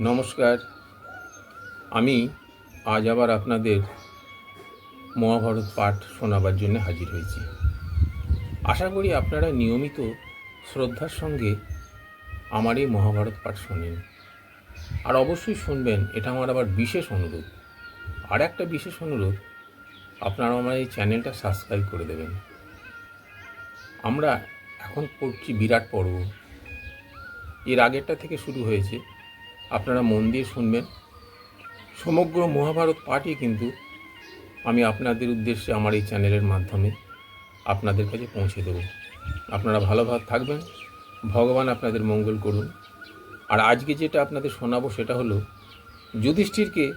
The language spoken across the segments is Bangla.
নমস্কার। আমি আজ আবার আপনাদের মহাভারত পাঠ শোনাবার জন্য হাজির হয়েছি। আশা করি আপনারা নিয়মিত শ্রদ্ধার সঙ্গে আমার এই মহাভারত পাঠ শোনেন। আর অবশ্যই শুনবেন, এটা আমার আবার বিশেষ অনুরোধ। আর একটা বিশেষ অনুরোধ, আপনারা আমার এই চ্যানেলটা সাবস্ক্রাইব করে দেবেন। আমরা এখন পড়ছি বিরাট পর্ব। এর আগেরটা থেকে শুরু হয়েছে। আপনারা মন দিয়ে শুনবেন। সমগ্র মহাভারত পাঠই কিন্তু আমি আপনাদের উদ্দেশ্যে আমার এই চ্যানেলের মাধ্যমে আপনাদের কাছে পৌঁছে দেব। আপনারা ভালোভাবে থাকবেন, ভগবান আপনাদের মঙ্গল করুন। আর আজকে যেটা আপনাদের শোনাবো সেটা হলো, যুধিষ্ঠিরকে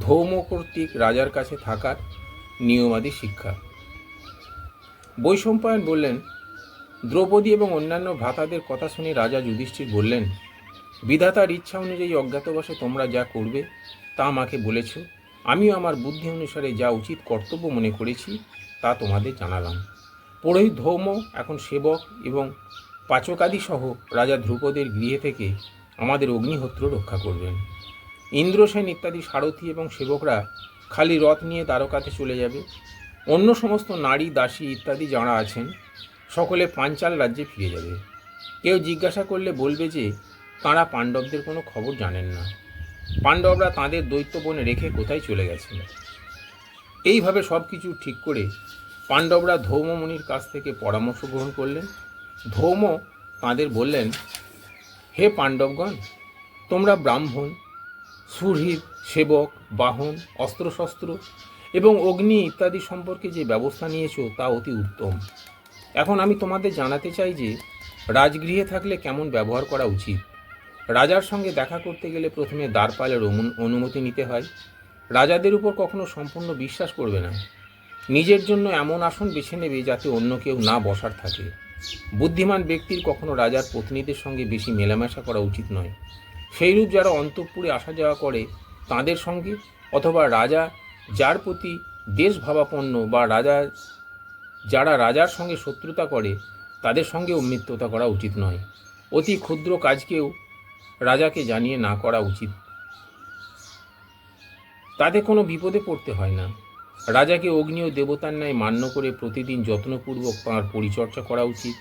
ধৌম কর্তৃক রাজার কাছে থাকার নিয়মাদি শিক্ষা। বৈশম্পায়ন বললেন, দ্রৌপদী এবং অন্যান্য ভ্রাতাদের কথা শুনে রাজা যুধিষ্ঠির বললেন বিধাতার ইচ্ছা অনুযায়ী অজ্ঞাতবাসে তোমরা যা করবে, তা আমাকে বলেছ। আমিও আমার বুদ্ধি অনুসারে যা উচিত কর্তব্য মনে করেছি, তা তোমাদের জানালাম। পুরোহিত ধৌম এখন সেবক এবং পাচকাদি সহ রাজা ধ্রুপদের গৃহে থেকে আমাদের অগ্নিহোত্র রক্ষা করবেন। ইন্দ্রসেন ইত্যাদি সারথী এবং সেবকরা খালি রথ নিয়ে দ্বারকাতে চলে যাবে। অন্য সমস্ত নারী, দাসী ইত্যাদি যারা আছেন, সকলে পাঞ্চাল রাজ্যে ফিরে যাবে। কেউ জিজ্ঞাসা করলে বলবে যে তাঁরা পাণ্ডবদের কোনো খবর জানেন না। পাণ্ডবরা তাঁদের দৈত্য বনে রেখে কোথায় চলে গেছেন? এইভাবে সব কিছু ঠিক করে পাণ্ডবরা ধৌমমণির কাছ থেকে পরামর্শ গ্রহণ করলেন। ধৌম তাঁদের বললেন, হে পাণ্ডবগণ, তোমরা ব্রাহ্মণ, সুহৃদ, সেবক, বাহন, অস্ত্রশস্ত্র এবং অগ্নি ইত্যাদি সম্পর্কে যে ব্যবস্থা নিয়েছো তা অতি উত্তম। এখন আমি তোমাদের জানাতে চাই যে রাজগৃহে থাকলে কেমন ব্যবহার করা উচিত? রাজার সঙ্গে দেখা করতে গেলে প্রথমে দ্বারপালের অনু- অনুমতি নিতে হয়। রাজাদের উপর কখনো সম্পূর্ণ বিশ্বাস করবে না। নিজের জন্য এমন আসন বেছে নেবে যাতে অন্য কেউ না বসার থাকে। বুদ্ধিমান ব্যক্তির কখনো রাজার পত্নীদের সঙ্গে বেশি মেলামেশা করা উচিত নয়। সেইরূপ যারা অন্তঃপুরে আসা যাওয়া করে, তাদের সঙ্গে অথবা রাজা যার প্রতি দেশ ভাবাপন্ন বা রাজা যারা রাজার সঙ্গে শত্রুতা করে, তাদের সঙ্গেও মিত্রতা করা উচিত নয়। অতি ক্ষুদ্র কাজকেও রাজাকে জানিয়ে না করা উচিত। তাতে কোনো বিপদে পড়তে হয় না। রাজাকে অগ্নি ও দেবতার ন্যায় মান্য করে প্রতিদিন যত্নপূর্বক তাঁর পরিচর্যা করা উচিত।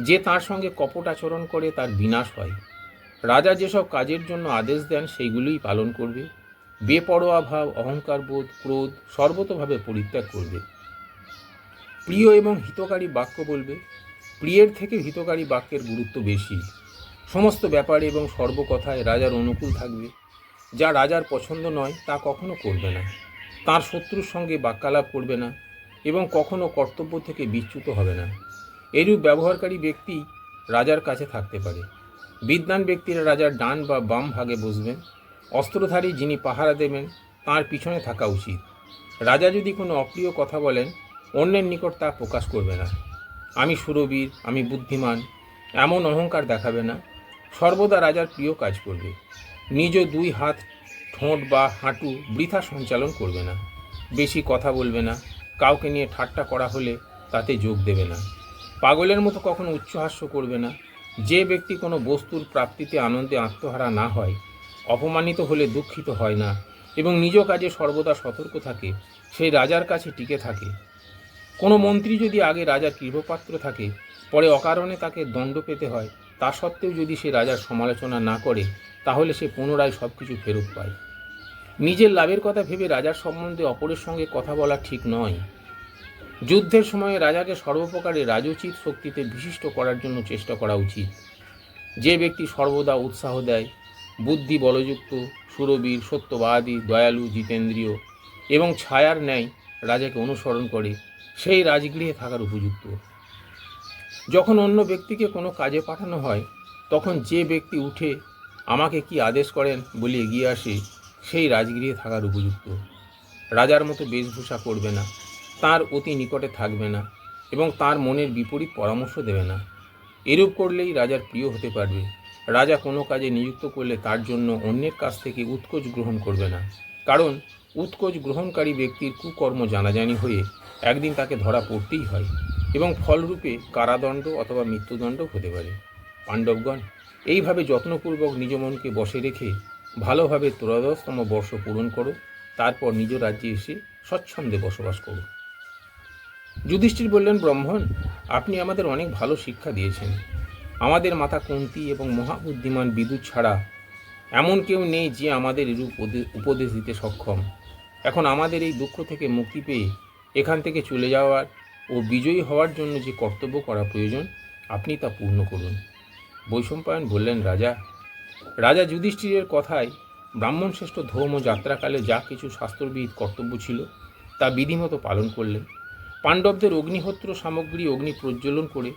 যে তার সঙ্গে কপট আচরণ করে তার বিনাশ হয়। রাজা যেসব কাজের জন্য আদেশ দেন, সেইগুলোই পালন করবে। বেপরোয়া ভাব, অহংকার বোধ, ক্রোধ সর্বতভাবে পরিত্যাগ করবে। প্রিয় এবং হিতকারী বাক্য বলবে, প্রিয়ের থেকে হিতকারী বাক্যের গুরুত্ব বেশি। সমস্ত ব্যাপারে এবং সর্বকথায় রাজার অনুকূল থাকবে। যা রাজার পছন্দ নয়, তা কখনো করবে না। তার শত্রুর সঙ্গে বাক্যালাপ করবে না এবং কখনো কর্তব্য থেকে বিচ্যুত হবে না। এরূপ ব্যবহারকারী ব্যক্তি রাজার কাছে থাকতে পারে। বিদ্বান ব্যক্তিরা রাজার ডান বা বাম ভাগে বসবেন। অস্ত্রধারী যিনি পাহারা দেবেন, তার পিছনে থাকা উচিত। রাজা যদি কোনো অপ্রিয় কথা বলেন, অন্যের নিকট তা প্রকাশ করবে না। আমি সুরবীর, আমি বুদ্ধিমান, এমন অহংকার দেখাবে না। সর্বদা রাজার প্রিয় কাজ করবে। নিজ দুই হাত, ঠোঁট বা হাঁটু বৃথা সঞ্চালন করবে না। বেশি কথা বলবে না। কাউকে নিয়ে ঠাট্টা করা হলে তাতে যোগ দেবে না। পাগলের মতো কখনো উচ্চহাস্য করবে না। যে ব্যক্তি কোনো বস্তুর প্রাপ্তিতে আনন্দে আত্মহারা না হয়, অপমানিত হলে দুঃখিত হয় না এবং নিজ কাজে সর্বদা সতর্ক থাকে সেই রাজার কাছে টিকে থাকে। কোনো মন্ত্রী যদি আগে রাজার কৃপপাত্র থাকে, পরে অকারণে তাকে দণ্ড পেতে হয় তা সত্ত্বেও যদি সে রাজার সমালোচনা না করে, তাহলে সে পুনরায় সব কিছু ফেরত পায়। নিজের লাভের কথা ভেবে রাজার সম্বন্ধে অপরের সঙ্গে কথা বলা ঠিক নয়। যুদ্ধের সময়ে রাজাকে সর্বপ্রকারে রাজোচিত শক্তিতে বিশিষ্ট করার জন্য চেষ্টা করা উচিত। যে ব্যক্তি সর্বদা উৎসাহ দেয়, বুদ্ধি বলযুক্ত, সুরবীর, সত্যবাদী, দয়ালু, জিতেন্দ্রীয় এবং ছায়ার ন্যায় রাজাকে অনুসরণ করে, সেই রাজগৃহে থাকার উপযুক্ত। যখন অন্য ব্যক্তিকে কোনো কাজে পাঠানো হয়, তখন যে ব্যক্তি উঠে আমাকে কি আদেশ করেন বলে এগিয়ে আসে, সেই রাজগৃহে থাকার উপযুক্ত। রাজার মতো বেশভূষা করবে না, তার অতি নিকটে থাকবে না, এবং তার মনের বিপরীত পরামর্শ দেবে না। এরূপ করলেই রাজার প্রিয় হতে পারবে। রাজা কোনো কাজে নিযুক্ত করলে তার জন্য অন্যের কাছ থেকে উৎকোচ গ্রহণ করবে না। কারণ, উৎকোচ গ্রহণকারী ব্যক্তির কুকর্ম জানাজানি হয়ে একদিন তাকে ধরা পড়তেই হয়। এবং ফলরূপে কারাদণ্ড অথবা মৃত্যুদণ্ড হতে পারে। পাণ্ডবগণ, এইভাবে যত্নপূর্বক নিজ মনকে বসে রেখে ভালোভাবে ত্রয়োদশতম বর্ষ পূরণ করো, তারপর নিজ রাজ্যে এসে স্বচ্ছন্দে বসবাস করো। যুধিষ্ঠির বললেন, ব্রহ্মণ, আপনি আমাদের অনেক ভালো শিক্ষা দিয়েছেন। আমাদের মাতা কুন্তি এবং মহাবুদ্ধিমান বিদ্যুৎ ছাড়া এমন কেউ নেই যে আমাদের এরূপ উপদেশ দিতে সক্ষম। এখন আমাদের এই দুঃখ থেকে মুক্তি পেয়ে এখান থেকে চলে যাওয়ার ও বিজয়ী হওয়ার জন্য যে কর্তব্য করা প্রয়োজন, আপনি তা পূর্ণ করুন। বৈশম্পায়ন বললেন, রাজা রাজা যুধিষ্ঠিরের কথায় ব্রাহ্মণ শ্রেষ্ঠ ধর্ম যাত্রাকালে যা কিছু শাস্ত্রবিদ কর্তব্য ছিল, তা বিধিমতো পালন করলেন। পাণ্ডবদের অগ্নিহোত্র সামগ্রী অগ্নি প্রজ্বলন করে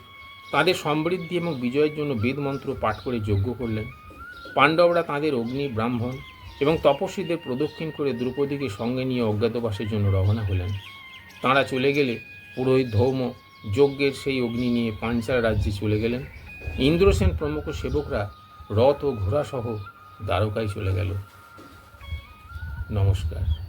তাদের সমৃদ্ধি এবং বিজয়ের জন্য বেদমন্ত্র পাঠ করে যজ্ঞ করলেন। পাণ্ডবরা তাদের অগ্নি, ব্রাহ্মণ এবং তপস্বীদের প্রদক্ষিণ করে দ্রৌপদীকে সঙ্গে নিয়ে অজ্ঞাতবাসের জন্য রওনা হলেন। তাঁরা চলে গেলে পুরোহিত ধৌম যজ্ঞের সেই অগ্নি নিয়ে পাঞ্চাল রাজ্যে চলে গেলেন। ইন্দ্রসেন প্রমুখ সেবকরা রথ ও ঘোড়াসহ দ্বারকায় চলে গেল। নমস্কার।